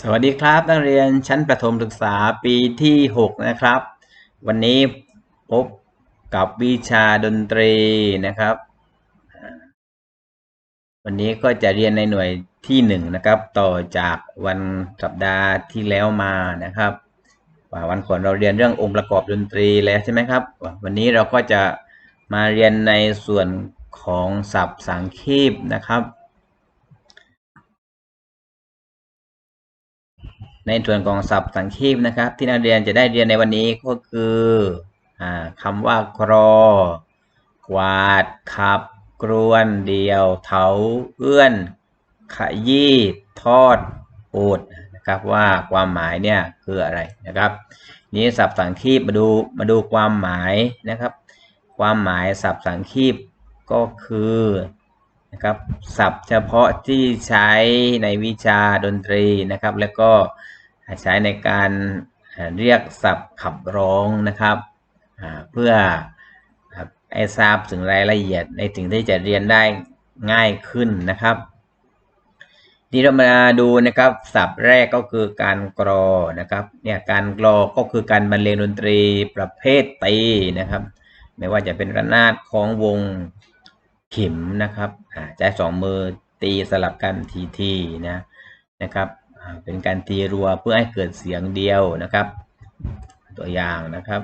สวัสดีครับนักเรียนชั้นประถมศึกษาปีที่ 6 นะครับ วันนี้พบกับวิชาดนตรีนะครับ วันนี้ก็จะเรียนในหน่วยที่ 1 นะครับ ต่อจากวันสัปดาห์ที่แล้วมานะครับว่าวันก่อนเราเรียนเรื่ององค์ประกอบดนตรีแล้วใช่ไหมครับ วันนี้เราก็จะมาเรียนในส่วนของศัพท์สังคีปนะครับ ในส่วนของศัพท์สังคีปนะครับ ที่นักเรียนจะได้เรียนในวันนี้ก็คืออคำว่ากรอกวาดขับ กรวน เดียว เถาเอื้อน ขยี้ทอดปูดนะครับว่าความหมายเนี่ยคืออะไรนะครับ นี้ศัพท์สังคีปมาดูมาดูความหมายนะครับ ความหมายศัพท์สังคีปก็คือ นะครับศัพท์เฉพาะที่ใช้ในวิชาดนตรีนะครับ แล้วก็ใช้ในการเรียกศัพท์ขับร้องนะครับเพื่อให้ทราบถึงรายละเอียดในสิ่งที่จะเรียนได้ง่ายขึ้นนะครับนี่เรามาดูนะครับศัพท์แรกก็คือการกรอนะครับเนี่ยการกรอก็คือการบรรเลงดนตรีประเภทตีนะครับ ไม่ว่าจะเป็นระนาดของวง ขิมนะครับใช้สองมือตีสลับกันทีๆนะนะครับเป็นการตีรัวเพื่อให้เกิดเสียงเดียวนะครับ ตัวอย่างนะครับ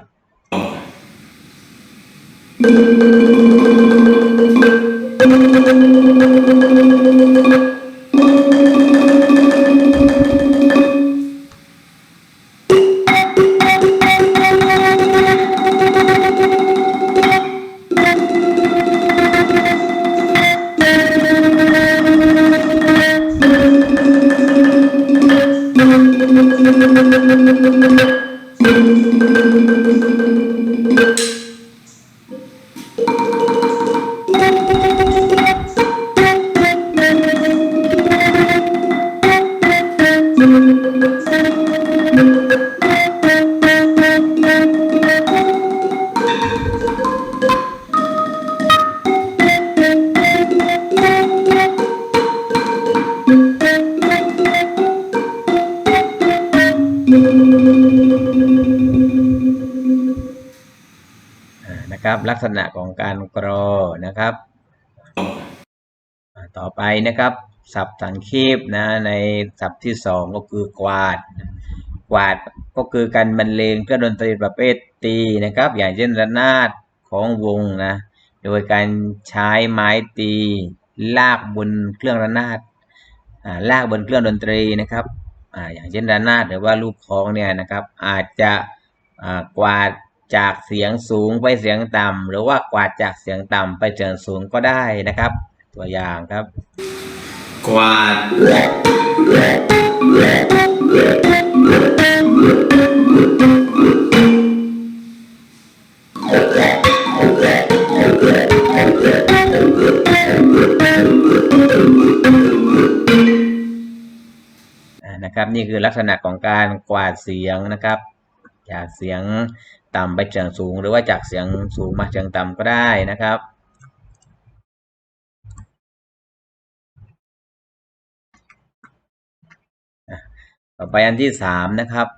นะครับ ลักษณะของการกรอนะครับ ต่อไปนะครับศัพท์สังคีปนะในศัพท์ที่สองก็คือกวาด กวาดก็คือการบรรเลงเครื่องดนตรีประเภทตีนะครับ อย่างเช่นระนาดของวงนะโดยการใช้ไม้ตีลากบนเครื่องระนาดลากบนเครื่องดนตรีนะครับออย่างเช่นระนาดหรือว่าลูกคล้องเนี่ยนะครับ อาจจะกวาด จากเสียงสูงไปเสียงต่ำหรือว่ากวาดจากเสียงต่ำไปเสียงสูงก็ได้นะครับ ตัวอย่างครับ กวาด นะครับนี่คือลักษณะของการกวาดเสียงนะครับ จากเสียง ต่ำไปเสียงสูง หรือว่าจากเสียงสูงมาเสียงต่ำก็ได้นะครับ ต่อไปอันที่สามนะครับ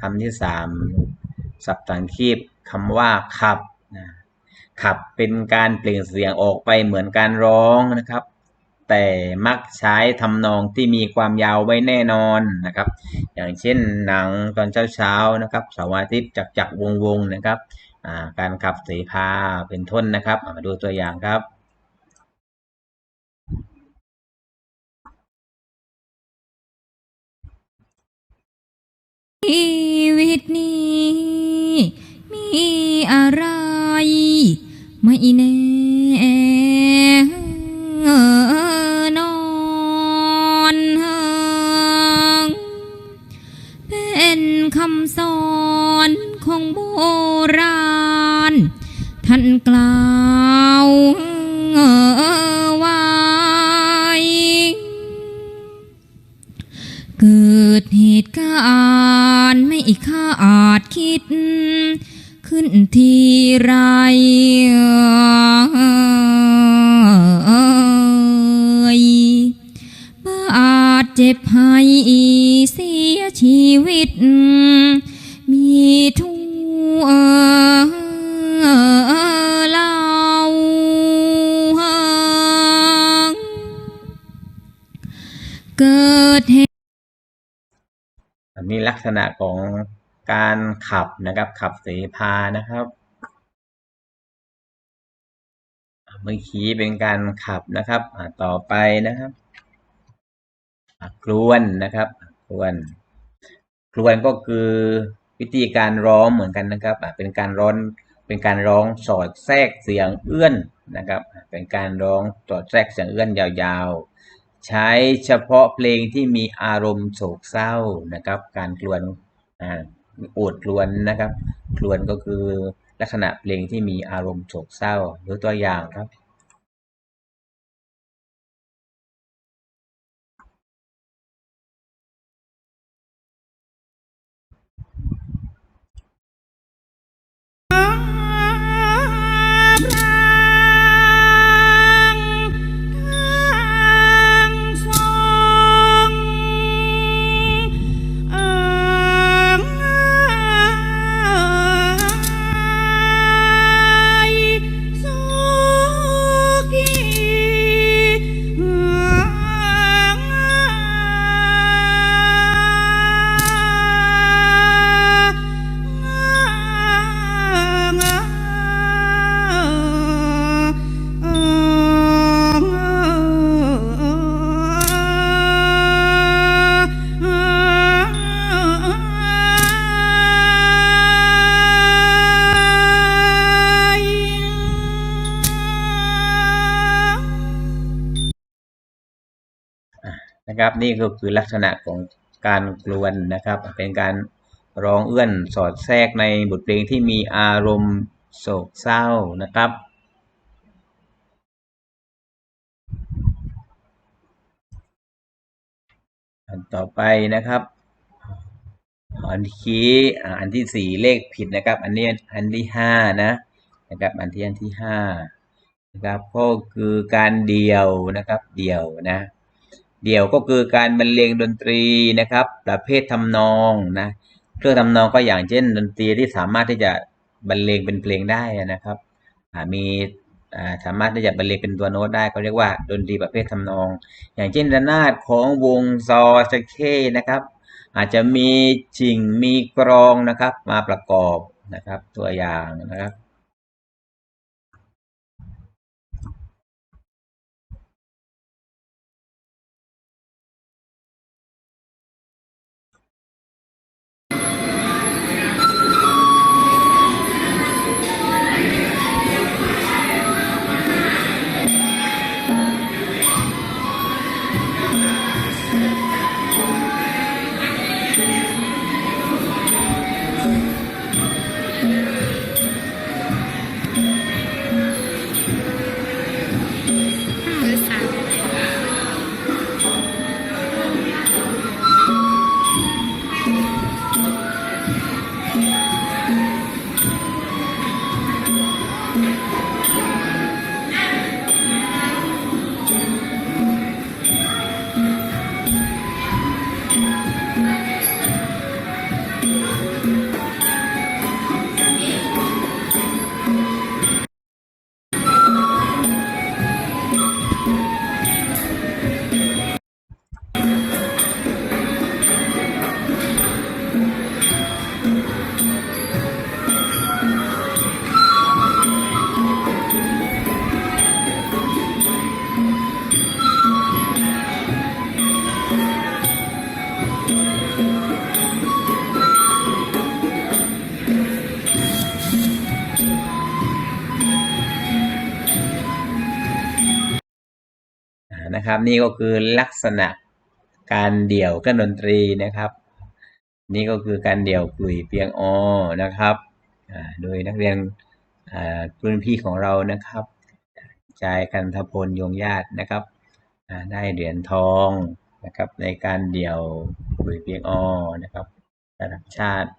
คำที่สามสับสังคีบคำว่าขับขับเป็นการเปล่งเสียงออกไปเหมือนการร้องนะครับ แต่มักใช้ทำนองที่มีความยาวไว้แน่นอนนะครับ อย่างเช่นหนังตอนเช้าๆนะครับเสาร์อาทิตย์จักจักวงวงนะครับการขับเสพาเป็นต้นนะครับมาดูตัวอย่างครับชีวิตนี้ มีอะไร ไม่แน่ เจ็บให้เสียชีวิต มีทั่วเล่าเกิดเหตุอันนี้ลักษณะของการขับนะครับ ขับเสพานะครับเมื่อกี้เป็นการขับนะครับต่อไปนะครับ กลวนนะครับกลวนกลวนก็คือวิธีการร้องเหมือนกันนะครับเป็นการร้องเป็นการร้องสอดแทรกเสียงเอื้อนนะครับ เป็นการร้องสอดแทรกเสียงเอื้อนยาวๆ ใช้เฉพาะเพลงที่มีอารมณ์โศกเศร้านะครับ การกลวนอ่าโอดกลวนนะครับกลวนก็คือลักษณะเพลงที่มีอารมณ์โศกเศร้าหรือตัวอย่างครับ นะครับ นี่ก็คือลักษณะของการกลวนนะครับ เป็นการร้องเอื้อนสอดแทรกในบทเพลงที่มีอารมณ์โศกเศร้านะครับอันต่อไปนะครับ อันที่อันที่สี่เลขผิดนะครับ อันนี้อันที่ห้านะนะครับ อันที่อันที่ห้านะครับก็คือการเดี่ยวนะครับ เดี่ยวนะ เดี่ยวก็คือการบรรเลงดนตรีนะครับ ประเภททำนองนะเครื่องทำนองก็อย่างเช่น ดนตรีที่สามารถที่จะบรรเลงเป็นเพลงได้นะครับมีสามารถที่จะบรรเลงเป็นตัวโน้ตได้ก็เรียกว่าดนตรีประเภททำนอง อย่างเช่นระนาดของวงซอสเคนะครับ อาจจะมีจิ่งมีกรองนะครับ มาประกอบนะครับ ตัวอย่างนะครับ นะครับ นี่ก็คือลักษณะการเดี่ยวเครื่องดนตรีนะครับ นี่ก็คือการเดี่ยวกลุ่ยเปียงออนะครับโดยนักเรียนรุ่นพี่ของเรานะครับชายกันทพลยงญาตินะครับได้เหรียญทองนะครับ ในการเดี่ยวกลุ่ยเปียงออนะครับ ระดับชาติ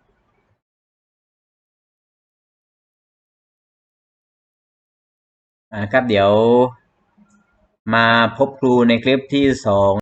ครับเดี๋ยว มาพบครูในคลิปที่สอง